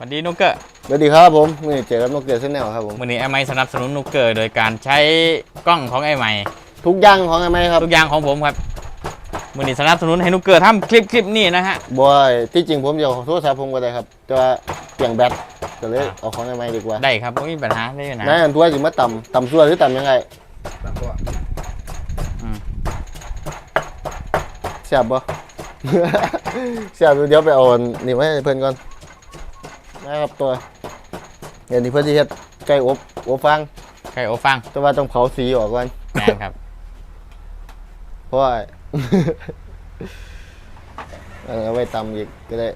สวัสดีนุกเกอร์สวัสดีครับผมนี่เจอกับนกเกียร์เส้นแนวครับผมวันนี้ไอ้ไม้สนับสนุนนุกเกอร์โดยการใช้กล้องของไอ้ไม้ทุกอย่างของไอ้ไม้ครับทุกอย่างของผมครับวันนี้สนับสนุนให้นุกเกอร์ทำคลิปคลิปนี้นะฮะบอยที่จริงผมเดี๋ยวโทรศัพท์ผมก็ได้ครับแต่ว่าเปลี่ยนแบตก็เลยเอาของไอ้ไม้ดีกว่าได้ครับไม่มีปัญหาได้ปัญหานายอันทัวจิมาต่ำต่ำซัวหรือต่ำยังไงตัดตัวอืมเสียบบ่เสียบเดี๋ยวไปเอาอันนี่ไว้ให้เพื่อนก่อน นะครับตัวเดี๋ยวนี้เพื่อนที่เฮ็ดไก่อบอบฟางใครโอฟังแต่ว่าต้องเผาสีออกก่อนแมนครับเพราะว่าเอาไว้ตำอีกก็ได้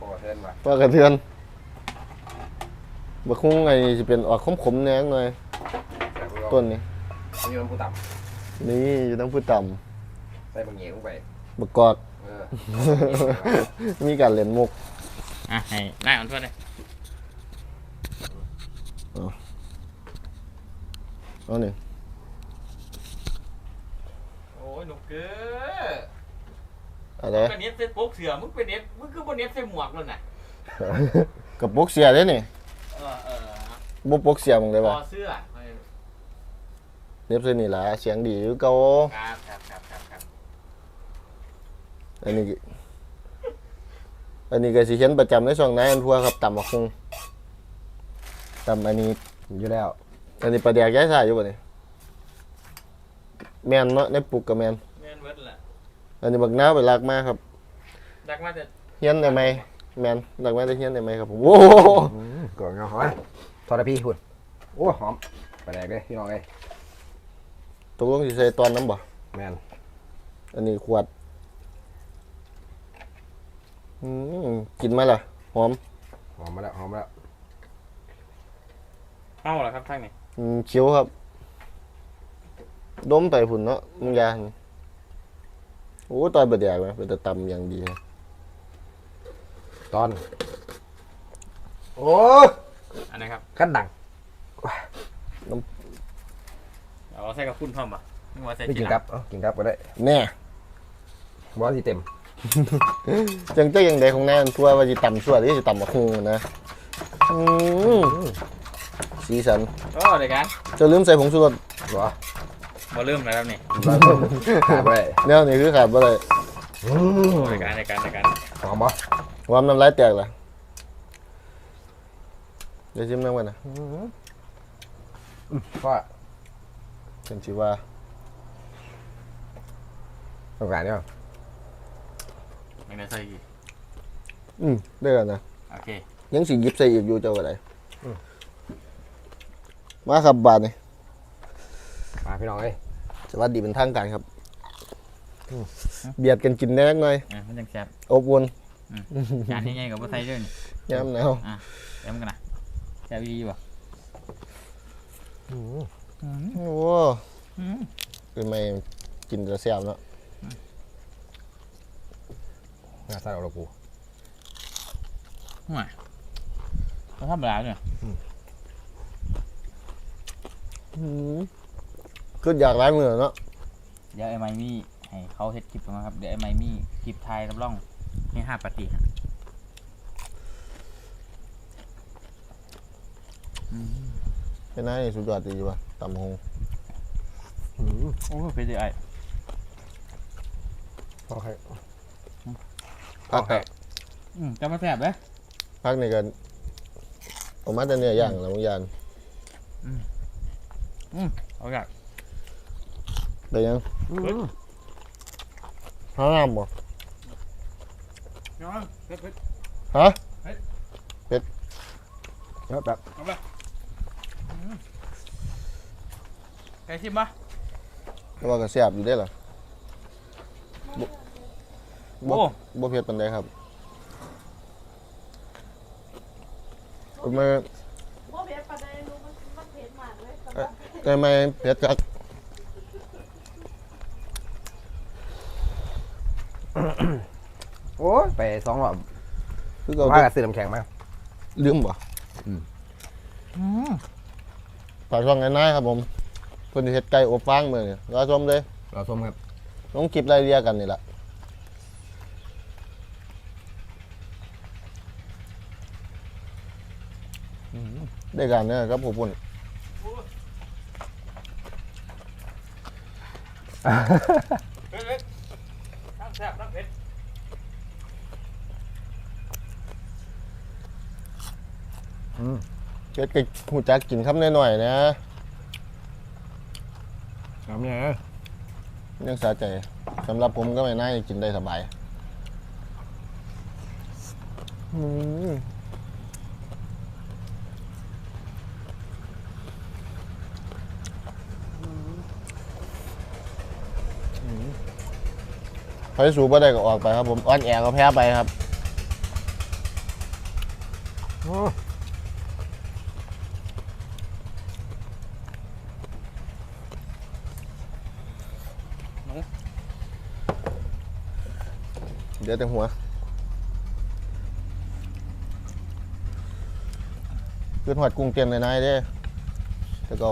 ปอเทินว่ะว่ากระเทือนบักคุ้งไงจะเป็นออกขมๆแหน่หน่อยแต่พวกเราต้นนี้นี่มันผู้ต่นี่อยู่ต้องพูดต่ำใส่บางเหงียลงไปำบักกอดเออมีการเล่นมุก อะให้นายอ่อนทั่วเลยเอาหนึ่งโอ้ยนุกเกอร์อะไรเป็นเน็ตเซ็ตโป๊กเสือมึงเป็นเน็ตมึงคือบนเน็ตใส่หมวกแล้วน่ะกับปกเสียได้นี่เออเออบุปกเสียมึงได้คปะอเสื้อเน็บเส้นนี่ล่ะเสียงดีอยู่เก่าครับครับครับครับครับอันนี้ก็ อันนี้ก็สิเห็นประจำในช่องนายอันทัวครับต่ำบักคุ้งต่ำอันนี้อยู่แล้ว อันนี้ปลาแดกย้ายสายอยู่ป่ะนี่แมนเนาะในปลูกกับแมนแมนเวิร์ดแหละอันนี้บักน้าวไปลากมาครับดักมาแต่เฮียนได้ไหมแมนลากมาได้เฮียนได้ไหมครับผมโอ้โหก่อนเงาหอยทอดพี่คุณโอ้หอมไปแดกเลยพี่น้องเอ้ยตกลงสิใส่ตอนน้ำบ่แมนอันนี้ขวด อืมกินไหมล่ะ หอมหอมมาแล้วหอมมาแล้วเอาเหรอครับท่านนี่อืมเขียวครับ ดมไปพุ่นเนาะมึงยาหั่นโอ้ตอนบดแดกไหมเป็นตะตำอย่างดีนะตอน โอ้อันนี้ครับขั้นดังเอาใส่กับคุณพร้อมป่ะนึกว่าใส่ไม่กินหลังครับเอ้ากินครับก็ได้แน่บอสที่เต็ม จังเจ้าอย่างใดของแน่นทั่วว่าจะตำชั่วหรือจะตำมะฮุงนะอืมสีสันโอ้เด็กกันจะลืมใส่ผงชูรสบอสมาเริ่มแล้วครับนี่ขาดไปแนวนี้คือขาดบ่ได้โอ้เด็กกันเด็กกันเด็กกันหอมบอสความน้ำลายแตกล่ะเดี๋ยวชิมน้ำกันนะว่าฉันชิว่าต้องการเนี่ย ไม่ได้ใส่อีกอืมได้กันนะ โอเคยังสิหยิบใส่อีกอยู่เจ้าก็ได้มาครับบาทนี่มาพี่น้องเอ้ยสวัสดีเป็นทางการครับเบียดกันกินแน่หน่อยอะมันจังแซ่บอบอุ่นจานนี้ไงกับว่าใส่ด้วยนี่ยามหนาวเดี๋ยวมันกันนะแซ่บดีป่ะโอ้เป็นไม่กินจะเสียบเนาะ งาใส่เอาละกูห่วยเขาทำอะไรเนี่ยคืออยากร้ายมือเนาะเดี๋ยวไอ้ไมมี่ให้เขาเฮ็ดคลิปนะครับ เดี๋ยวไอ้ไมมี่คลิปไทยรับรองให้ห้าปฏิฮะเป็นไงนี่สุดยอดดีป่ะตำหงโอ้เป็นดีไอโอเค พักอืมจะมาแซ่บเลยพักนี่กันออกมาแต่เนื้อย่างแล้วบางอย่างเอาอยากได้ยังห้ามบ่น้องเผ็ดเผ็ดฮะแล้วแบบไก่ชิมปะแต่ว่าก็เสียบอยู่ได้อล่ะ บ่โอ้ บ่เผ็ดปานใดครับเอามาว่าเพชรปานใดรู้มันมันเพชรมากเลยสำหเอ่รัอบแต่ไม่เผ็ดจักโอ้ยไปสองรอบคือเรามากับซื้อน้ำแข็งมา ลืมบ่อืม ฝากช่องไอ้นายครับผมเพิ่นสิเฮ็ดไก่อบฟางมื้อนี้รอชมเลยเราส้มครับลงคลิปรายละเอียดกันนี่ล่ะ ได้การเนี่ยครับผมปุ่นทั้งแซ่บทั้งเผ็ดเจ็ดก็หูจักกินคำหน่อยๆนะเอาเนี่ยยังสาใจสำหรับผมก็ไม่น่าจะกินได้สบาย อืม ใครสูบบ่ได้ก็ออกไปครับผมอ้อนแอก็แพ้ไปครับเดี๋ยวแต่หัวขึ้นหอดกุ้งเตียนในนายเด้แต่ก็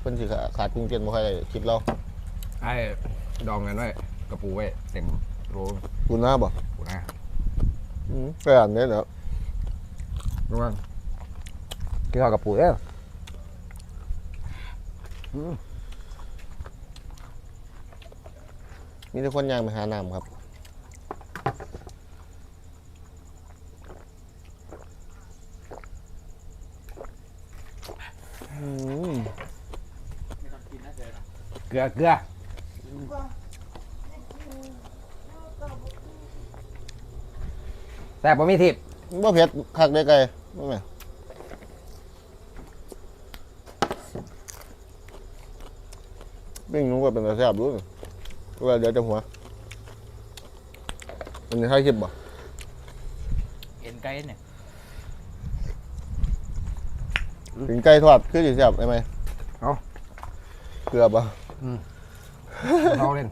เพิ่นสิขาขาดกุ้งเตียนบ่ค่อยได้คลิปเราไอ้ดองกันไว้ กระปูไว้เต็มโรคุณหน้าบ่ปูนะอืมไปอ่านได้แล้วรู้มั้งกินข้าวกับปูเอ้ยมีแต่คนย่างไปหาน้ำครับ อืม เกลือเกลือ แซ่บบ่มีทิพย์บ่เผ็ดคักได้ไกลบ่แม่นปิ้งหนูก็เป็นตาแซ่บดูนี่ว่าเดี๋ยวจะหัวมันจะให้คลิปบ่เอ็นไก่เนี่ยถึงไก่ทอดคือสิแซ่บได้ไหมเกลือบ่เราเล่น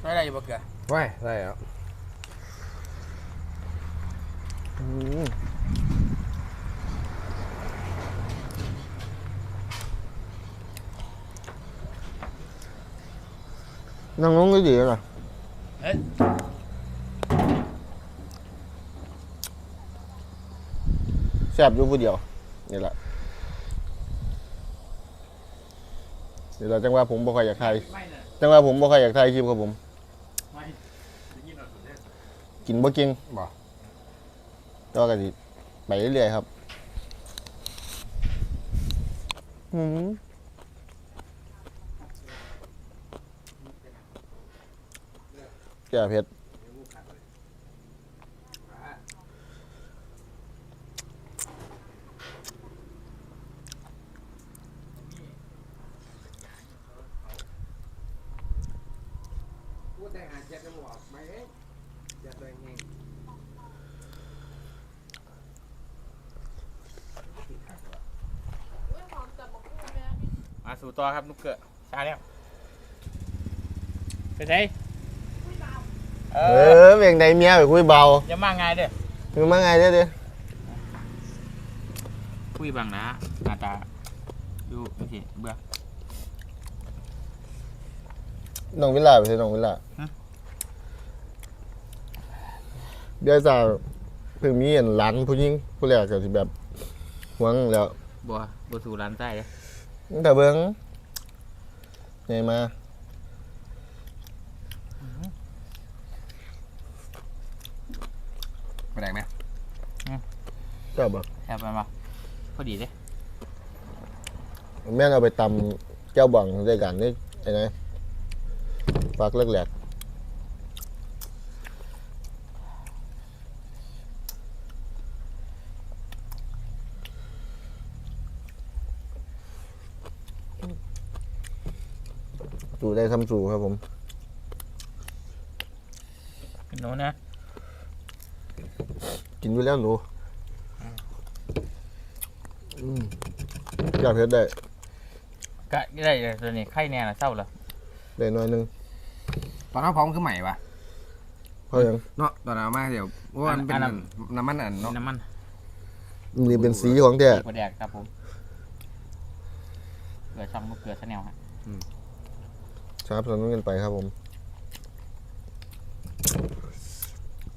ได้ได้อยู่บ่เกลือไว้ได้แล้ว อืม นั่งลงก็ดีแล้วนะเอ้ยแซ่บอยู่ผู้เดียว นี่แหละนี่แหละจังว่าผมบ่ค่อยอยากถ่ายไม่น่ะจังว่าผมบ่ค่อยอยากถ่ายคลิปครับผมไม่ได้ยินเอาสุดเลยกินบ่เก่งบ่แต่ว่าก็สิไปเรื่อยๆครับอืมแก่เผ็ดพูดแต่หาเจ็ดจะบอกไม่เอ๊ะเจ็ดเลยเอง อุ้ยหอมจับบอกพูดแม่นี่ มา สู่ต่อครับนุกเกลือชาแล้วไปไหนเอเอออเวียงใดเมียไปคุยเบาอย่ามาง่ายเด้อคือมาไงเด้อเด้อคุยบางนะหน้าตาดูโอเคเบื่อ น้องวิลล่าไปสิน้องวิลล่าฮะ เดี๋ยวจะเพิ่งมีอันหลานผู้หญิงผู้แรกก็สิแบบหวงแล้วบัวบัวสู่ร้านใต้เลยตั้ง แต่เบิ่งใหญ่มาไปแดงไหมก็บ่แอบมามาพอดีเลยแม่นเอาไปตำเจ้าบ่องด้วยกันนี่ไอ้ไงฝากเลิกแหลกสู่ ได้ทำสู่ครับผมหนูนะกินอยู่แล้วหนูอืมอยากเผ็ดได้ก็ได้เลยตัวนี้ไข่แน่ละเศร้าละได้หน่อยหนึงตอนนั้นพร้อมคือใหม่ปะเพราะหยังเนาะตอนนั้นเอามาเดี๋ยวว่ามันเป็นน้ำมันอันเนาะน้ำมันนี่เป็นสีของแท้ กระแดกครับผม เกลือช่องลูกเกลือชาแนลฮะ สนับสนุนกันไปครับผม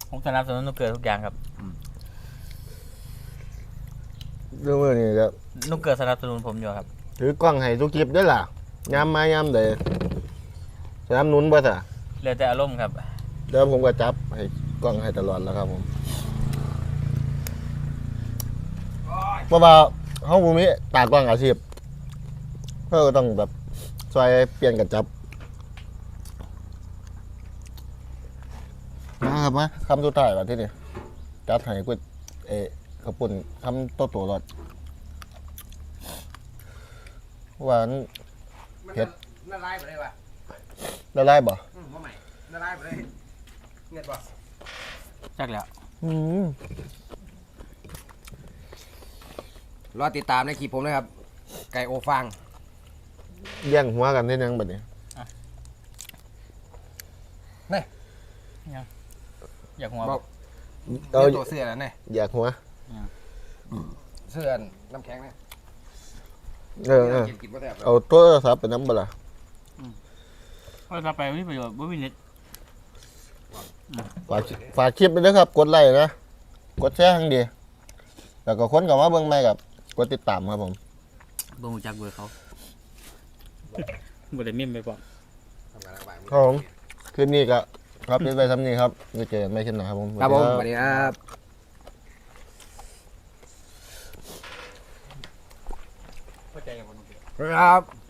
ผมสนับสนุนลูกเกลือทุกอย่างครับเรื่องนี้ก็นุกเกิดสนับสนุนผมอยู่ครับ ถือกล้องให้ทุกคลิปด้วยล่ะยามมายามเดยสนับหนุนบ่ซะเรือแต่อารมณ์ครับ เดี๋ยวผมก็จับให้กล้องให้ตลอดแล้วครับผมเพราะว่าเฮาบ่มีตากล้องอาชีพเฮาก็ต้องแบบช่วยเปลี่ยนกันจับมา ครับมาคำสุดท้ายว่าที่นี่จัดให้กูเอขาวปุ่นคำโตโตรอดหวานเผ็ดละลายไปเลยว่ะละลายบ่อืมว่าใหม่ละลายไปเลยเงียบป่ะจักแล้วอืมรอติดตามในคลิปผมนะครับ ไก่โอฟางแย่งหัวกันที่ยังบัดนี้ อยากหัวบอกเอาเดี๋ยวตัวเสื้อแล้วเนี่ยอยากหัวเสื้อน้ำแข็งนะเออเออกินกินบ่แซ่บเอาโทรศัพท์ไปน้ำบ่ล่ะก็รับไปไม่มีประโยชน์ไม่มีเน็ตฝากฝากคลิปไปด้วยครับ กดไลค์นะ กดแชร์ทั้งดี แล้วก็คนกับมาเบิ่งใหม่กับกดติดตามครับผมบ่งจากเบอร์เขาบ่ได้มิมไปบอกทำงานระบายมือครับผมคืนนี้ก็ ครับปิดไปซ้ำนี้ครับไว้เจอกันไม่ขึ้นนะครับผมครับผมสสวัวัสสดีดีครับเข้าใจอย่างคนนึงครับ